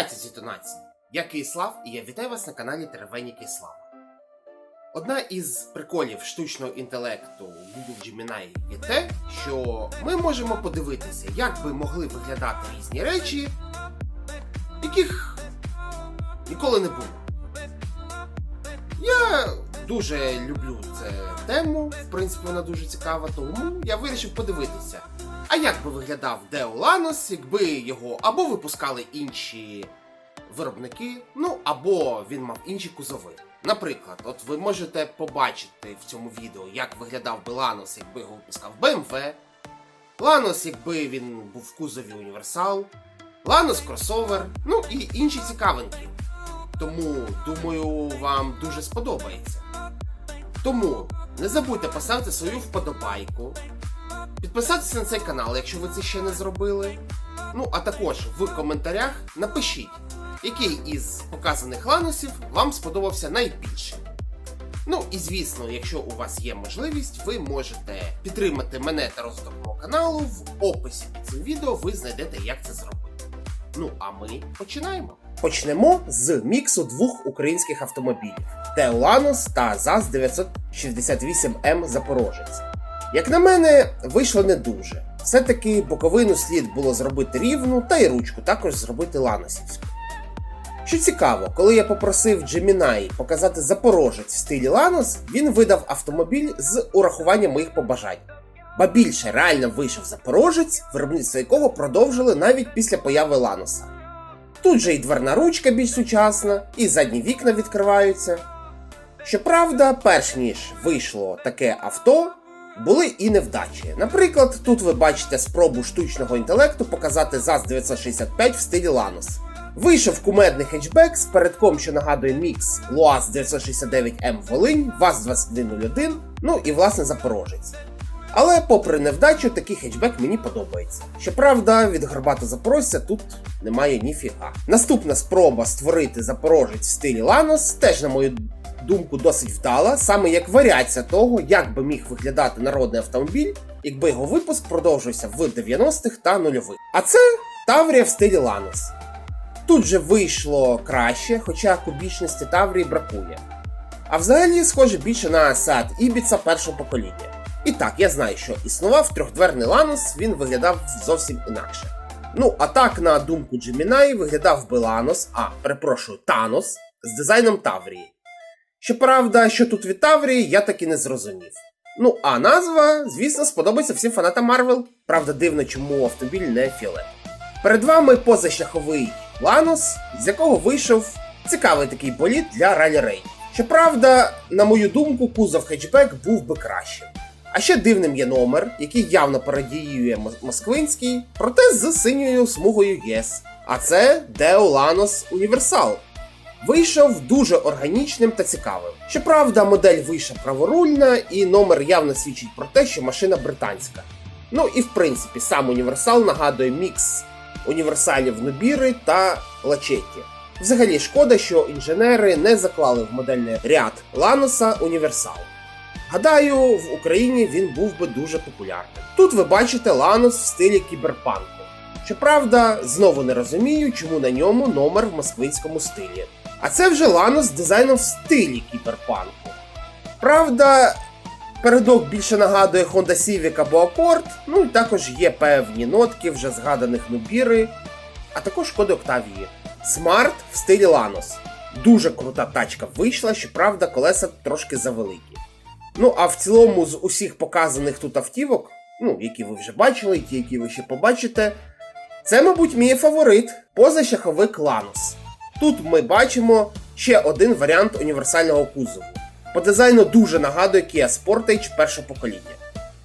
Вітайте з інтонації! Я Киїслав і я вітаю вас на каналі Теревені Киїслава. Одна із приколів штучного інтелекту Google Gemini є те, що ми можемо подивитися, як би могли виглядати різні речі, яких ніколи не було. Я дуже люблю цю тему, в принципі, вона дуже цікава, тому я вирішив подивитися. А як би виглядав Део Ланос, якби його або випускали інші виробники, ну або він мав інші кузови. Наприклад, от ви можете побачити в цьому відео, як виглядав би Ланос, якби його випускав BMW, Ланос, якби він був в кузові Універсал, Ланос кросовер, ну і інші цікавинки. Тому думаю, вам дуже сподобається. Тому не забудьте поставити свою вподобайку, підписатися на цей канал, якщо ви це ще не зробили. Ну, а також в коментарях напишіть, який із показаних ланусів вам сподобався найбільше. Ну і звісно, якщо у вас є можливість, ви можете підтримати мене та розвиток мого каналу. В описі під цим відео ви знайдете, як це зробити. Ну а ми починаємо. Почнемо з міксу двох українських автомобілів: Теоланос та ЗАЗ 968М Запорожець. Як на мене, вийшло не дуже. Все-таки боковину слід було зробити рівну, та й ручку також зробити ланосівську. Що цікаво, коли я попросив Gemini показати Запорожець в стилі Ланос, він видав автомобіль з урахуванням моїх побажань. Ба більше реально вийшов Запорожець, виробництво якого продовжили навіть після появи Ланоса. Тут же і дверна ручка більш сучасна, і задні вікна відкриваються. Щоправда, перш ніж вийшло таке авто, були і невдачі. Наприклад, тут ви бачите спробу штучного інтелекту показати ЗАЗ 965 в стилі Ланос. Вийшов кумедний хетчбек з передком, що нагадує мікс ЛуАЗ 969М Волинь, ВАЗ-2101, ну і власне Запорожець. Але, попри невдачу, такий хетчбек мені подобається. Щоправда, від горбата запорожця тут немає ніфіга. Наступна спроба створити запорожець в стилі Ланос теж, на мою думку, досить вдала, саме як варіація того, як би міг виглядати народний автомобіль, якби його випуск продовжився в 90-х та нульових. А це Таврія в стилі Ланос. Тут же вийшло краще, хоча кубічності Таврії бракує. А взагалі, схоже більше на Seat Ibiza першого покоління. І так, я знаю, що існував трьохдверний Ланос, він виглядав зовсім інакше. Ну, а так, на думку Gemini, виглядав би Ланос, а перепрошую, Танос з дизайном Таврії. Щоправда, що тут від Таврії, я таки не зрозумів. Ну, а назва, звісно, сподобається всім фанатам Марвел. Правда, дивно, чому автомобіль не фіолет. Перед вами позашляховий Ланос, з якого вийшов цікавий такий боліт для ралі рейд. Щоправда, на мою думку, кузов хетчбек був би кращим. А ще дивним є номер, який явно пародіює Мос- Москвинський, проте з синьою смугою ЄС. А це Deo Lanos Universal. Вийшов дуже органічним та цікавим. Щоправда, модель вийшла праворульна, і номер явно свідчить про те, що машина британська. Ну і в принципі, сам універсал нагадує мікс універсалів Нобіри та Лачетті. Взагалі шкода, що інженери не заклали в модельний ряд Ланоса універсал. Гадаю, в Україні він був би дуже популярним. Тут ви бачите Ланос в стилі кіберпанку. Щоправда, знову не розумію, чому на ньому номер в москвинському стилі. А це вже Ланос з дизайном в стилі кіберпанку. Правда, передок більше нагадує Honda Civic або Accord, ну і також є певні нотки вже згаданих Нубіри, а також шкоди Октавії. Смарт в стилі Ланос. Дуже крута тачка вийшла, щоправда, колеса трошки завеликі. Ну, а в цілому, з усіх показаних тут автівок, ну, які ви вже бачили, і ті, які ви ще побачите, це, мабуть, мій фаворит позашляховик Ланос. Тут ми бачимо ще один варіант універсального кузову. По дизайну дуже нагадує Kia Sportage першого покоління.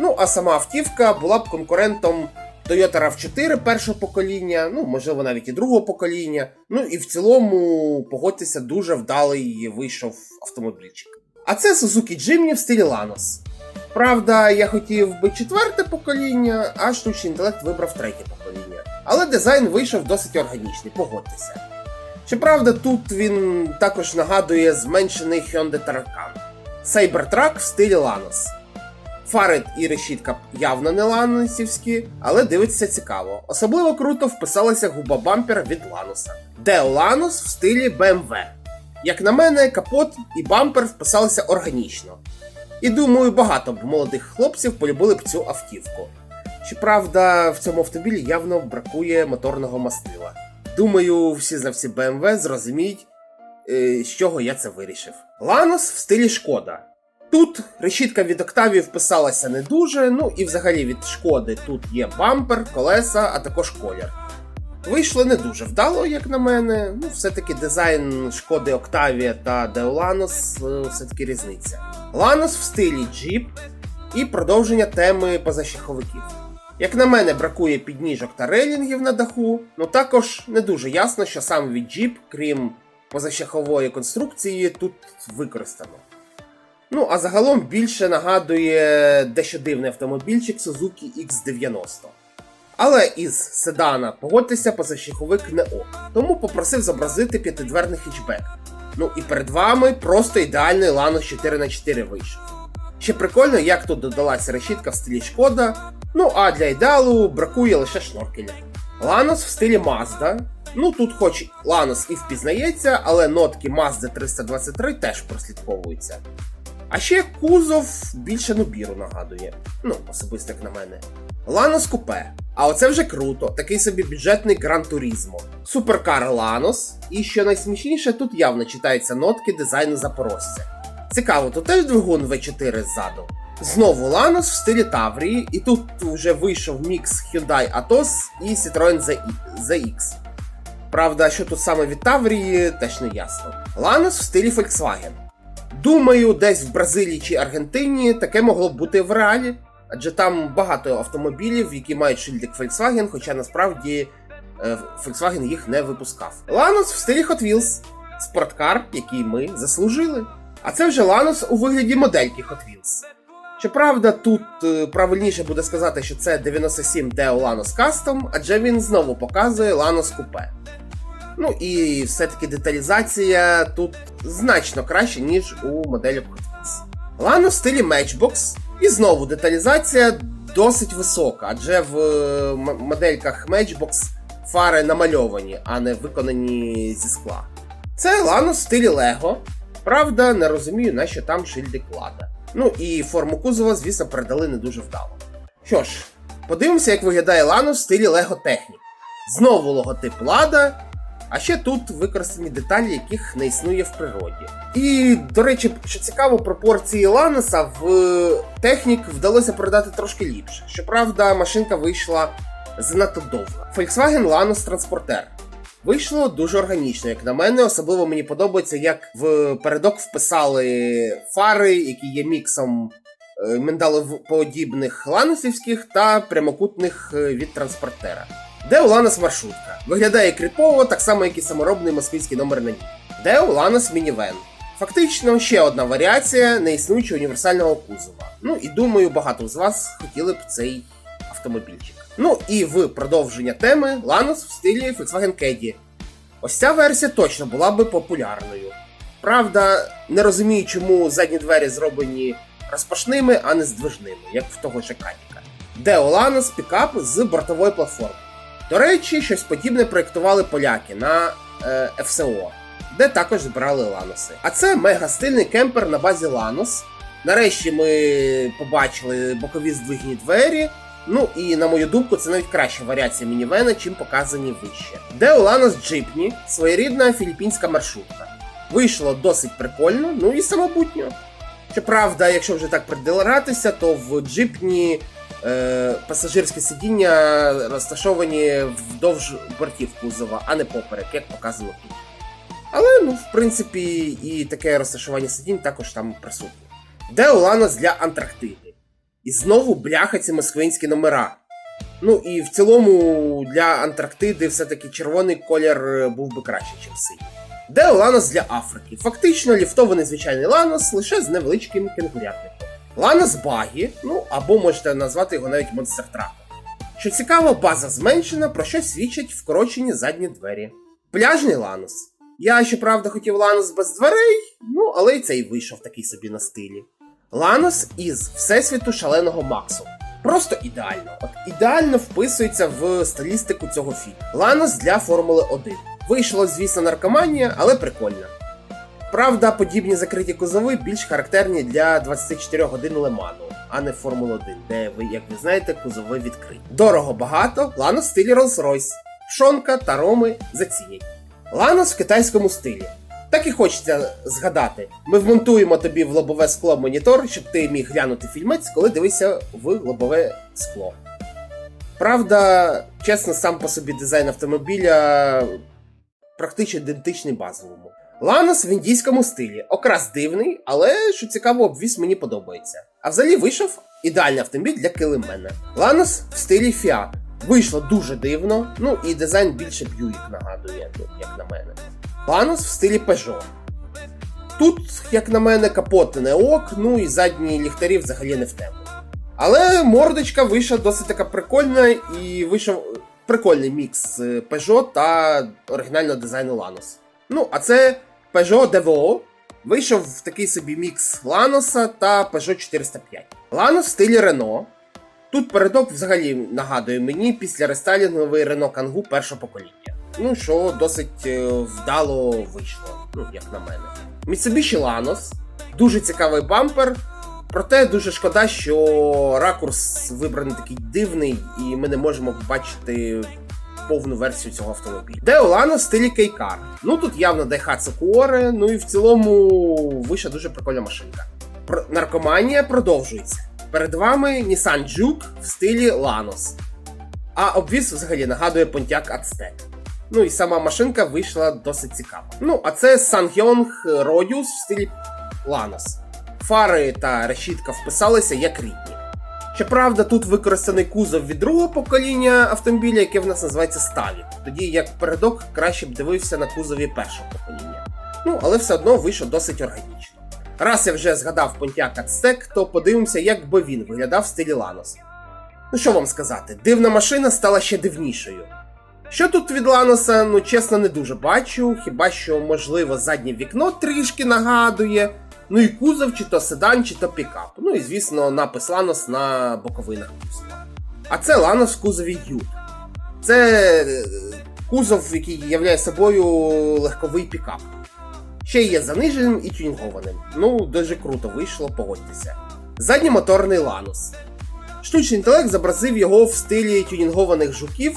Ну, а сама автівка була б конкурентом Toyota RAV4 першого покоління, ну, можливо, навіть і другого покоління. Ну і в цілому, погодьтеся, дуже вдалий вийшов автомобільчик. А це Suzuki Jimny в стилі Lanos. Правда, я хотів би четверте покоління, а штучний інтелект вибрав третє покоління. Але дизайн вийшов досить органічний, погодьтеся. Щоправда, тут він також нагадує зменшений Hyundai Tarkan. Cybertruck в стилі Lanos. Фари і решітка явно не ланосівські, але дивиться цікаво. Особливо круто вписалася губа бампера від Лануса. Де Ланус в стилі BMW. Як на мене, капот і бампер вписалися органічно. І думаю, багато б молодих хлопців полюбили б цю автівку. Щоправда, в цьому автомобілі явно бракує моторного мастила. Думаю, всі знавці BMW зрозуміють, е, з чого я це вирішив. Ланос в стилі шкода. Тут решітка від Октавії вписалася не дуже, ну і взагалі від шкоди тут є бампер, колеса, а також колір. Вийшло не дуже вдало, як на мене. Ну, все-таки дизайн шкоди Octavia та Lanos е, все-таки різниця. Lanos в стилі Jeep і продовження теми позашляховиків. Як на мене, бракує підніжок та рейлінгів на даху, ну також не дуже ясно, що саме від Jeep, крім позашляхової конструкції, тут використано. Ну, а загалом більше нагадує дещо дивний автомобільчик Suzuki X90. Але із седана погодьтеся позашляховик не ок, тому попросив зобразити п'ятидверний хетчбек. Ну і перед вами просто ідеальний Lanos 4х4 вийшов. Ще прикольно, як тут додалася решітка в стилі шкода. Ну а для ідеалу бракує лише шноркеля. Lanos в стилі Mazda. Ну тут хоч Lanos і впізнається, але нотки Mazda 323 теж прослідковуються. А ще кузов більше Нубіру нагадує. Ну, особисто як на мене. Ланос купе. А оце вже круто, такий собі бюджетний Гран Турізмо. Суперкар Ланос, і що найсмішніше, тут явно читаються нотки дизайну запорожця. Цікаво, тут теж двигун V4 ззаду. Знову Ланос в стилі Таврії, і тут вже вийшов мікс Hyundai Atos і Citroen ZX. Правда, що тут саме від Таврії, теж не ясно. Ланос в стилі Volkswagen. Думаю, десь в Бразилії чи Аргентині таке могло б бути в реалі, адже там багато автомобілів, які мають шильдик Volkswagen, хоча насправді е, Volkswagen їх не випускав. Ланос в стилі Hot Wheels. Спорткар, який ми заслужили. А це вже Ланос у вигляді модельки Hot Wheels. Щоправда, тут е, правильніше буде сказати, що це 97 Deo Lanos Custom, адже він знову показує Lanos Coupe. Ну і все-таки деталізація тут значно краще, ніж у моделі Hot Wheels. Лано в стилі Matchbox, і знову деталізація досить висока, адже в е, модельках Matchbox фари намальовані, а не виконані зі скла. Це Лано в стилі Lego. Правда, не розумію, на що там шильдик лада. Ну і форму кузова, звісно, передали не дуже вдало. Що ж, подивимося, як виглядає Лано в стилі Technic. Знову логотип Лада, а ще тут використані деталі, яких не існує в природі. І, до речі, що цікаво, пропорції Ланоса в технік вдалося передати трошки ліпше. Щоправда, машинка вийшла занадто довга. Volkswagen Lanos Transporter. Вийшло дуже органічно, як на мене. Особливо мені подобається, як в передок вписали фари, які є міксом е, миндалоподібних ланосівських та прямокутних е, від транспортера. Де Уланос маршрутка. Виглядає кріпово, так само, як і саморобний москвицький номер на ній. Де Уланос мінівен. Фактично ще одна варіація неіснуючого універсального кузова. Ну і думаю, багато з вас хотіли б цей автомобільчик. Ну і в продовження теми Ланос в стилі Volkswagen Caddy. Ось ця версія точно була би популярною. Правда, не розумію, чому задні двері зроблені розпашними, а не здвижними, як в того ж Кадіка. Де Ланос пікап з бортової платформи. До речі, щось подібне проєктували поляки на е, ФСО, де також збирали ланоси. А це мега стильний кемпер на базі Ланос. Нарешті ми побачили бокові здвижні двері. Ну і на мою думку, це навіть краща варіація мінівена, чим показані вище. Де у Ланос Джипні, своєрідна філіппінська маршрутка. Вийшло досить прикольно, ну і самобутньо. Щоправда, якщо вже так придиратися, то в джипні е, пасажирські сидіння розташовані вздовж бортів кузова, а не поперек, як показано тут. Але, ну, в принципі, і таке розташування сидінь також там присутнє. Де Уланос для Антарктиди? І знову бляха ці москвинські номера. Ну і в цілому для Антарктиди все-таки червоний колір е, був би краще, ніж синій. Де Ланос для Африки? Фактично ліфтований звичайний Ланос лише з невеличким кенгурятником. Ланос Багі, ну або можете назвати його навіть монстр-траком. Що цікаво, база зменшена, про що свідчать вкорочені задні двері. Пляжний Ланос. Я, щоправда, хотів Ланос без дверей, ну але й цей вийшов такий собі на стилі. Ланос із Всесвіту шаленого Максу. Просто ідеально. От ідеально вписується в стилістику цього фільму. Ланос для Формули 1. Вийшло, звісно, наркоманія, але прикольно. Правда, подібні закриті кузови більш характерні для 24 годин Леману, а не Формули 1, де ви, як ви знаєте, кузови відкриті. Дорого багато, Ланос в стилі Rolls-Royce, Пшонка та Роми зацінять. Ланос в китайському стилі. Так і хочеться згадати. Ми вмонтуємо тобі в лобове скло монітор, щоб ти міг глянути фільмець, коли дивишся в лобове скло. Правда, чесно, сам по собі дизайн автомобіля практично ідентичний базовому. Ланос в індійському стилі, окрас дивний, але що цікаво, обвіз мені подобається. А взагалі вийшов ідеальний автомобіль для килимена. Ланос в стилі Fiat. Вийшло дуже дивно, ну і дизайн більше Buick нагадує, ну, як на мене. Ланос в стилі Peugeot. Тут, як на мене, капот не ок, ну і задні ліхтарі взагалі не в тему. Але мордочка вийшла досить така прикольна і вийшов прикольний мікс е, Peugeot та оригінального дизайну Lanos. Ну, а це Peugeot DVO. Вийшов в такий собі мікс Ланоса та Peugeot 405. Ланос в стилі Renault. Тут передок взагалі нагадує мені після рестайлінговий Renault Kangoo першого покоління. Ну, що досить е, вдало вийшло, ну, як на мене. Mitsubishi Lanos. Дуже цікавий бампер. Проте дуже шкода, що ракурс вибраний такий дивний, і ми не можемо побачити повну версію цього автомобіля. Де Олано в стилі Кейкар. Ну тут явно Daihatsu Cuore, ну і в цілому вийшла дуже прикольна машинка. Наркоманія продовжується. Перед вами Nissan Juke в стилі Lanos. А обвіз взагалі нагадує Pontiac Aztek. Ну і сама машинка вийшла досить цікава. Ну, а це Sangyong Rodius в стилі Lanos. Фари та решітка вписалися як рідні. Щоправда, тут використаний кузов від другого покоління автомобіля, яке в нас називається Ставік. Тоді як передок краще б дивився на кузові першого покоління. Ну, але все одно вийшов досить органічно. Раз я вже згадав Pontiac Aztek, то подивимося, як би він виглядав в стилі Lanos. Ну що вам сказати, дивна машина стала ще дивнішою. Що тут від Ланоса, ну чесно, не дуже бачу, хіба що, можливо, заднє вікно трішки нагадує. Ну і кузов, чи то седан, чи то пікап. Ну і звісно, напис Ланос на боковинах кузова. А це Ланос в кузові Ют. Це е, кузов, який являє собою легковий пікап. Ще є заниженим і тюнінгованим. Ну, дуже круто вийшло, погодьтеся. Задньомоторний Ланос. Штучний інтелект зобразив його в стилі тюнінгованих жуків.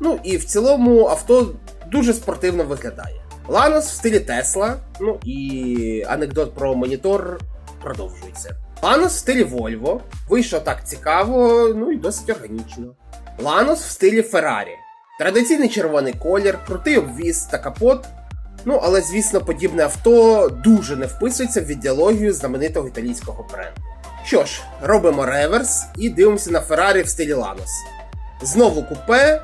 Ну і в цілому авто дуже спортивно виглядає. Ланос в стилі Тесла, ну і анекдот про монітор продовжується. Ланос в стилі Volvo. Вийшло так цікаво, ну і досить органічно. Ланос в стилі Ferrari. Традиційний червоний колір, крутий обвіз та капот. Ну, але звісно, подібне авто дуже не вписується в ідеологію знаменитого італійського бренду. Що ж, робимо реверс і дивимося на Ferrari в стилі Ланос. Знову купе,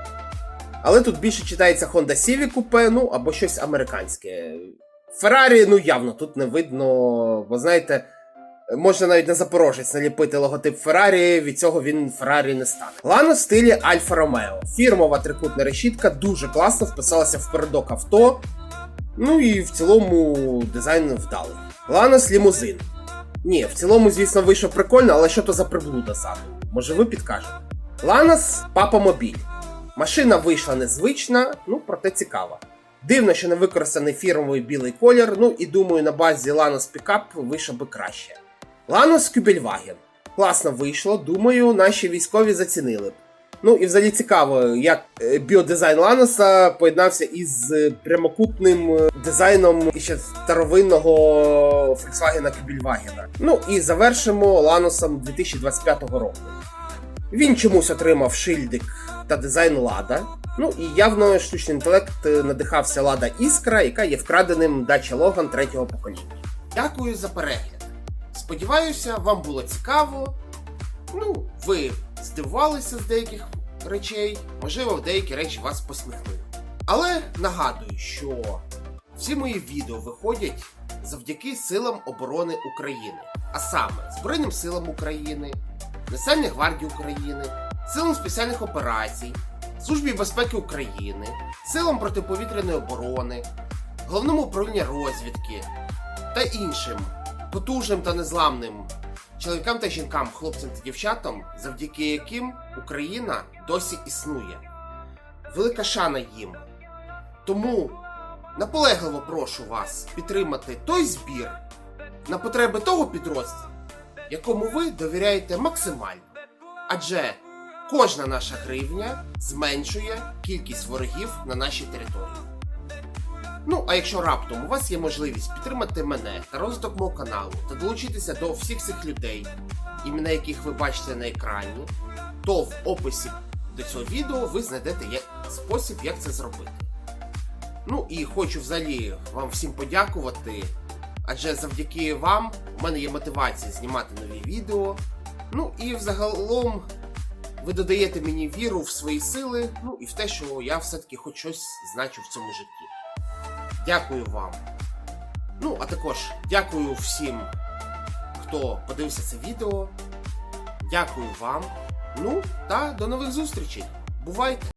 але тут більше читається Honda Civic купе, ну або щось американське. Феррарі, ну явно тут не видно, бо знаєте, можна навіть на Запорожець наліпити логотип Феррарі, від цього він Феррарі не стане. Лано в стилі Альфа Ромео. Фірмова трикутна решітка дуже класно вписалася в передок авто. Ну і в цілому дизайн вдалий. Ланос лімузин. Ні, в цілому, звісно, вийшов прикольно, але що то за приблуда ззаду? Може ви підкажете? Ланос папомобіль. Машина вийшла незвична, ну проте цікава. Дивно, що не використаний фірмовий білий колір, ну і думаю, на базі Lanos Pickup вийшов би краще. Lanos Кюбельваген. Класно вийшло, думаю, наші військові зацінили б. Ну і взагалі цікаво, як е, біодизайн Ланоса поєднався із е, прямокутним е, дизайном ще старовинного Volkswagen Кюбельвагена. Ну і завершимо Ланосом 2025 року. Він чомусь отримав шильдик та дизайн Лада. Ну і явно штучний інтелект е, надихався Лада Іскра, яка є вкраденим Dacia Logan третього покоління. Дякую за перегляд. Сподіваюся, вам було цікаво. Ну, ви здивувалися з деяких речей, можливо, деякі речі вас посміхнули. Але нагадую, що всі мої відео виходять завдяки силам оборони України, а саме Збройним силам України, Національній гвардії України, силам спеціальних операцій, Службі безпеки України, силам протиповітряної оборони, головному управлінню розвідки та іншим потужним та незламним чоловікам та жінкам, хлопцям та дівчатам, завдяки яким Україна досі існує. Велика шана їм. Тому наполегливо прошу вас підтримати той збір на потреби того підрозділу, якому ви довіряєте максимально. Адже кожна наша гривня зменшує кількість ворогів на нашій території. Ну, а якщо раптом у вас є можливість підтримати мене та розвиток мого каналу та долучитися до всіх цих людей, імена яких ви бачите на екрані, то в описі до цього відео ви знайдете є- спосіб, як це зробити. Ну і хочу взагалі вам всім подякувати, адже завдяки вам у мене є мотивація знімати нові відео. Ну і взагалом ви додаєте мені віру в свої сили, ну і в те, що я все-таки хоч щось значу в цьому житті. Дякую вам. Ну, а також дякую всім, хто подивився це відео. Дякую вам. Ну та до нових зустрічей. Бувайте!